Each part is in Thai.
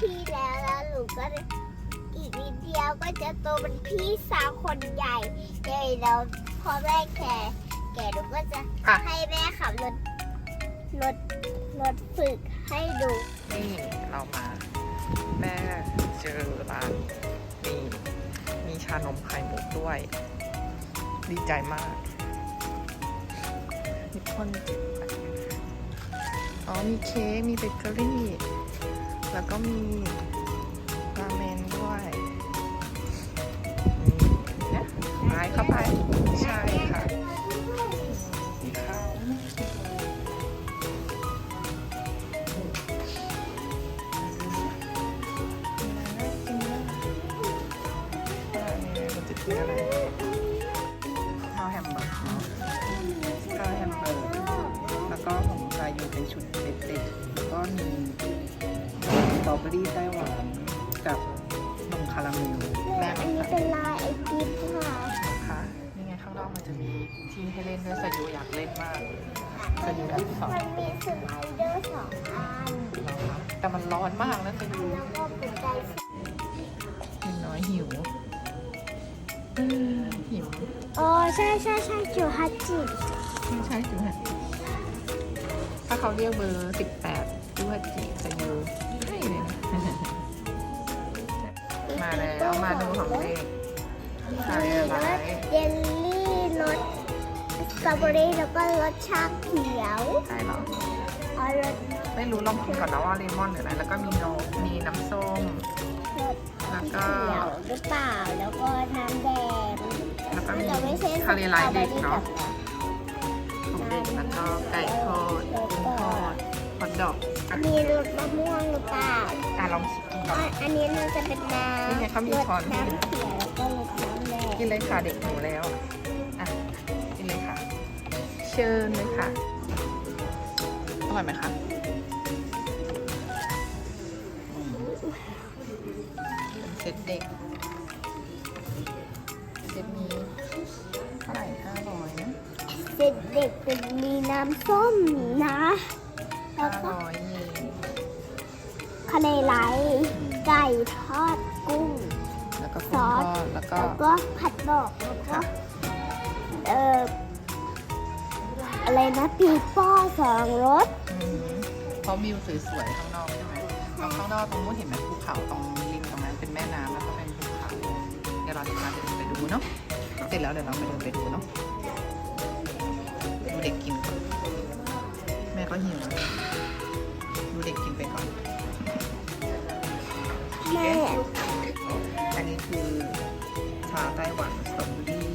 พี่แล้วแล้วหนูก็อีกนิดเดียวก็จะโตเป็นพี่สาวคนใหญ่ใหญ่แล้วพอแม่แก่แก่หนูก็จะอะ ให้แม่ขับรถรถรถฝึกให้ดูนี่เรามา แม่เจอร้านมีมีชานมไข่มุกด้วย ดีใจมากนิปพอนจิบอ๋อมีเค้กมีเบเกอรี่ แล้วก็มีราเมนด้วยนี่นะไปเข้าไป ใช่ค่ะข้าวนจะกินอะไรข้าวแฮมเบอร์เกอร์ข้าวแฮมเบอร์ แล้วก็ของซายูเป็นชุดเด็ดๆแล้วก็มี รอเบอรี่ไต้หวันกับนมคาราเมลแม่อันนี้เป็นลายไอติมค่ะค่ะนี่ไงข้างนอกมันจะมีที่ให้เล่นด้วยซายูอยากเล่นมากซายูอยากสอนมันมีสไลเดอร์สองอันแต่มันร้อนมากนะซายูแล้วก็เป็นใจเด็กน้อยหิวเออหิวอ๋อใช่ใช่ใช่จูฮัจิไม่ใช่จูฮัจิถ้าเขาเรียกเบอร์สิบแปดจูฮัจิ มาแล้วมาดูของเด็กใครอะไรเยลลี่รสสตรอเบอรี่แล้วก็รสชาเขียวใช่เหรออ๋อรสไม่รู้ลองกินก่อนนะว่าเลมอนหรืออะไร แล้วก็มีนมมีน้ำส้ม รสแล้วก็ เขียวหรือเปล่า แล้วก็น้ำแดงแล้วก็มีแต่ไม่ใช่คาเรไลท์เด็กเนาะสตรอเบอรี่ของเด็กแล้วก็ไก่ทอดกุ้งทอดฮอทดอกอะแบบมีรสมะม่วงหรือเปล่า อะลองชิมก่ ออ๋อนอันนี้น่าจะเป็นน้นี่ไงเขาำมีรสช้อนให้น้ำเขียวแล้วก็รสน้ำแดงกินเลยค่ะเด็กหนูแล้วอะกินเลยค่ะ เชิญเลยค่ะอร่อยไหมคะเป็นเซตเด็กเซตนี้เท่าไหร่ห้าร้อยนะเด็กๆเป็นมีน้ำส้มนะแล้ห้าวก็ร้อยเยน คาเนไลท์ไก่ทอดกุ้ง แล้วก็กุ้งทอดแล้วก็แล้วก็ผัดดอกแล้วก็ค่ะเอ่ออะไรนะปีโป้สองรสอืมเพราะวิวสวยๆข้างนอกใช่ไหมตรงข้างนอกตรงนู้นเห็นไหมภูเขาตรงริมตรงนั้นเป็นแม่น้ำแล้วก็เป็นภูเขาเดี๋ยวเราจะพาเดินไปดูเนาะเสร็จแล้วเดี๋ยวเราไปเดินไปดูเนาะดูเด็กกินก่อนแม่ก็หิวนะดูเด็กกินไปก่อน แม่อันนี้คือชาไต้หวันสตรอเบอรี่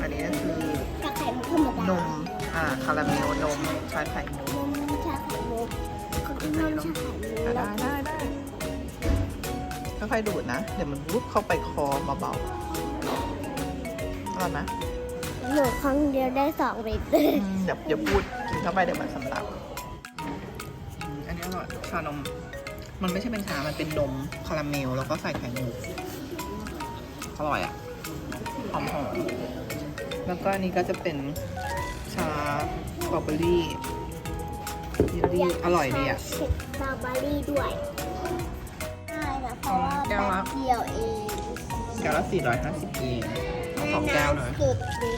อันนี้ก็คือ ชาไข่มุกธรรมดานม อ่า คาราเมล นม ชาไข่มุกนมชาไข่มุกก็คือนมชาไข่มุกอะได้ได้ได้ค่อยๆดูดนะ เดี๋ยวมันรุบเข้าไปคอเบาๆอร่อยไหมหนูครั้งเดียวได้สองลิตรอืมอย่าอย่าพูดกินเข้าไปเดี๋ยวมันสำลักอืมอันนี้อร่อยชานม มันไม่ใช่เป็นชา มันเป็นนมคาราเมล แล้วก็ใส่ไข่มุกอร่อยอะหอมหอมๆแล้วก็อันนี้ก็จะเป็นชาสตรอเบอรี่เยลลี่อร่อยดีอะสตรอเบอรี่ด้วยใช่ค่ะเพราะว่าแก้วละแบบเดียวเองแก้วละ450เยนเอาสองแก้วเลยสุดดีค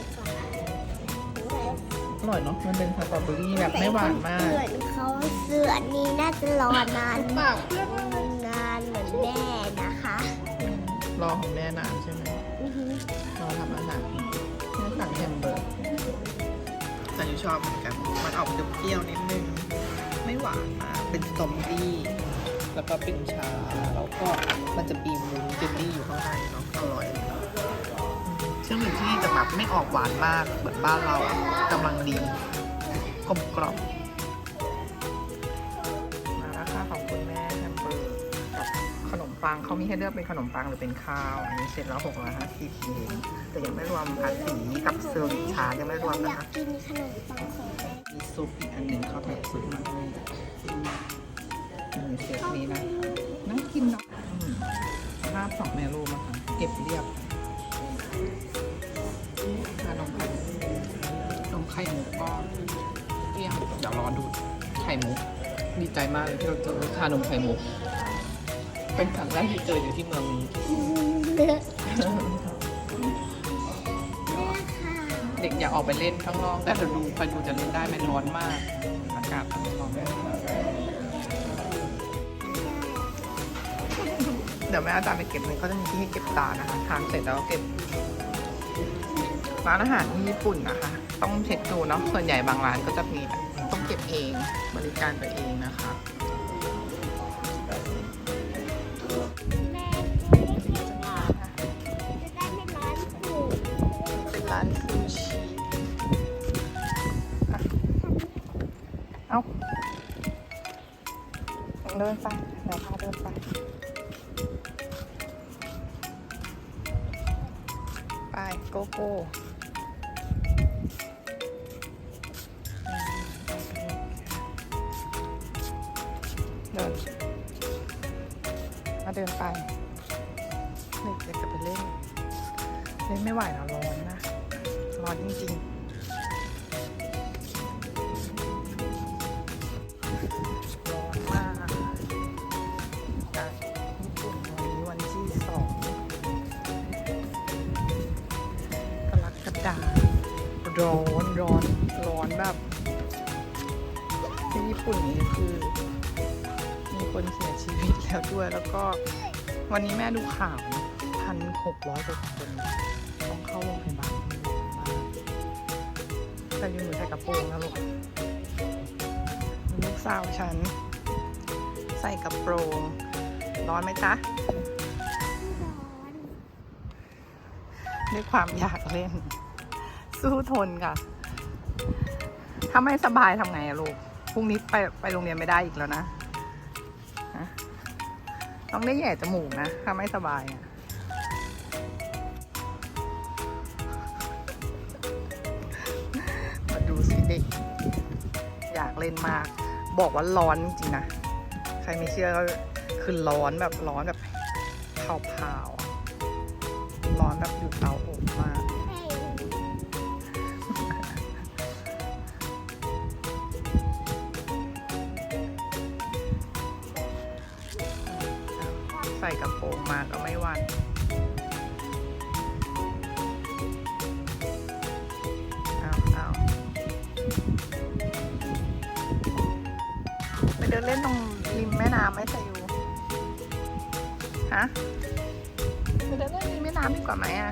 ่ะอ ร่อยเนาะ มันเป็นสตรอเบอรี่แบบไม่หวานมากเสือนเขาเสือนนี้น่าจะรอนานปากเพื่อนมากเลยนานเหมือนแม่นะคะรอของแม่นานใช่ไหมอือหือรอทำอาหารแม่สั่งแฮมเบอร์กแต่ยูชอบเหมือนกัน มันออกเปรี้ยวๆนิดนึง ไม่หวานมาก เป็นสตรอเบอรี่ แล้วก็เป็นชา แล้วก็มันจะมีมูนเจลลี่อยู่ข้างในเนาะ อร่อย ซึ่งเป็นที่จะแบบไม่ออกหวานมากเหมือนบ้านเรากำลังดีกลมกล่อมมาแล้วค่ะของคุณแม่แฮมเบอร์กับขนมปังเขามีให้เลือกเป็นขนมปังหรือเป็นข้าว อันนี้เสร็จแล้วหกร้อยห้าสิบเยนแต่ยังไม่รวมภาษีกับเซอร์วิสชาร์จยังไม่รวมนะยากคะกินขนมปังของแม่มีซุปอีกอันหนึ่งเขาแถมซุปมาให้มีเซตนี้นะคะน่ากินเนาะอืมภาพสองแม่ลูกนะคะเก็บเรียบ ชานมไข่มุกนมไข่มุกก็เกลี้ยงเดี๋ยวรอดูดไข่มุกดีใจมากเลยที่เราเจอชานมไข่มุกเป็นครั้งแรกที่เจออยู่ที่เมืองนี้เด็กอยากออกไปเล่นข้างนอก แต่เราดูพายุจะเล่นได้มันร้อนมาก อากาศมันร้อนมากเดี๋ยวแม่อาจารย์ไปเก็บเลยเขาจะมีที่ให้เก็บตานะคะ ทานเสร็จแล้วก็เก็บ ร้านอาหารญี่ปุ่นนะคะ ต้องเช็คดูเนาะส่วนใหญ่บางร้านก็จะมีแบบต้องเก็บเองบริการตัวเองนะคะเก็บหรอกจะได้ไม่ร้อนผูกเป็นร้านซูชิอะเอาเดินไปเดี๋ยวพาเดินไปไปโกโก้ มาเดินไปเด็กจะไปเล่น เล่นไม่ไหวแล้วร้อนนะ ร้อนจริงๆ ร้อนมากจากญี่ปุ่นวันนี้วันที่สองกรกฎาร้อนร้อนร้อนแบบที่ญี่ปุ่นนี่คือ คนเสียชีวิตแล้วด้วย แล้วก็วันนี้แม่ดูข่าวพันหกร้อยกว่าคนต้องเข้าโรงพยาบาลแต่ยืนหนูใส่กระโปรงนะลูกลูกสาวฉัน ใส่กระโปรง ร้อนไหมจ๊ะด้วยความอยากเล่น สู้ทนค่ะ ถ้าไม่สบายทำไงอะลูก พรุ่งนี้ไปไปโรงเรียนไม่ได้อีกแล้วนะ ต้องได้แย่จมูกนะ ถ้าไม่สบายอะมาดูสิเด็ก อยากเล่นมาก บอกว่าร้อนจริงนะ ใครไม่เชื่อก็คือร้อนแบบร้อนแบบเผาๆร้อนแบบอยู่เตา ใส่กระโปรงมาก็ไม่หวันเอาเอาไปเดินเล่นตรงริมแม่น้ำไหมสายูฮะไปเดินเล่นริมแม่น้ำดีกว่าไหมอะ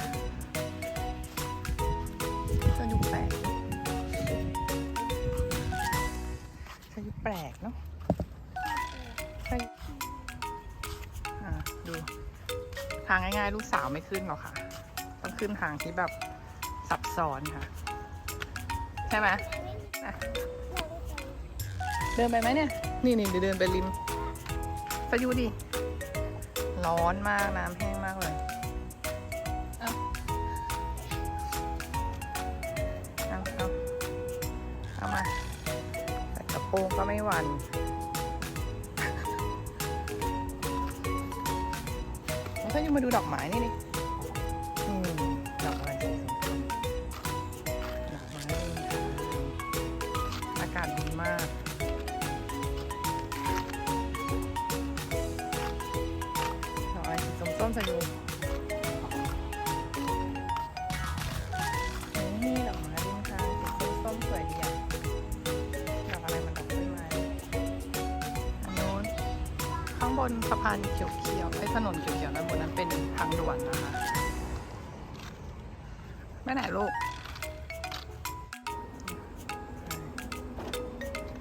ทางง่ายๆ ลูกสาวไม่ขึ้นหรอกค่ะ ต้องขึ้นทางที่แบบซับซ้อนค่ะ ใช่ไหมเดินไปไหมเนี่ย นี่นี่เดินไปริมไปยูดิ ร้อนมากน้ำแห้งมากเลยเอาเอาเอาเอามาใส่กระโปรงก็ไม่หวั่น แล้วก็ยังมาดูดอกไม้นี่ดิอืมดอกอะไรสีส้ดอกไม้อากาศดีมากดอกอะไรสีส้มๆสยู บนสะพานเขียวๆไอ้ถนนเขียวๆด้านบนนั้นเป็นทางด่วนนะคะไปไหนลูก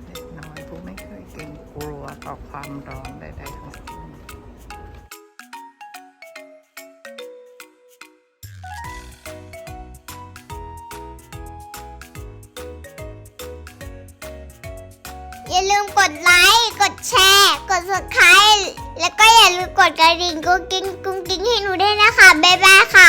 เด็กน้อยผู้ไม่เคยเกรงกลัวต่อความร้อนใดๆทั้งสิ้นอย่าลืมกดไลค์ กด subscribe แล้วก็อย่าลืมกดกระดิ่งกุ้งกิ้งกุ้งกิ้งให้หนูด้วยนะคะ บ๊ายบายค่ะ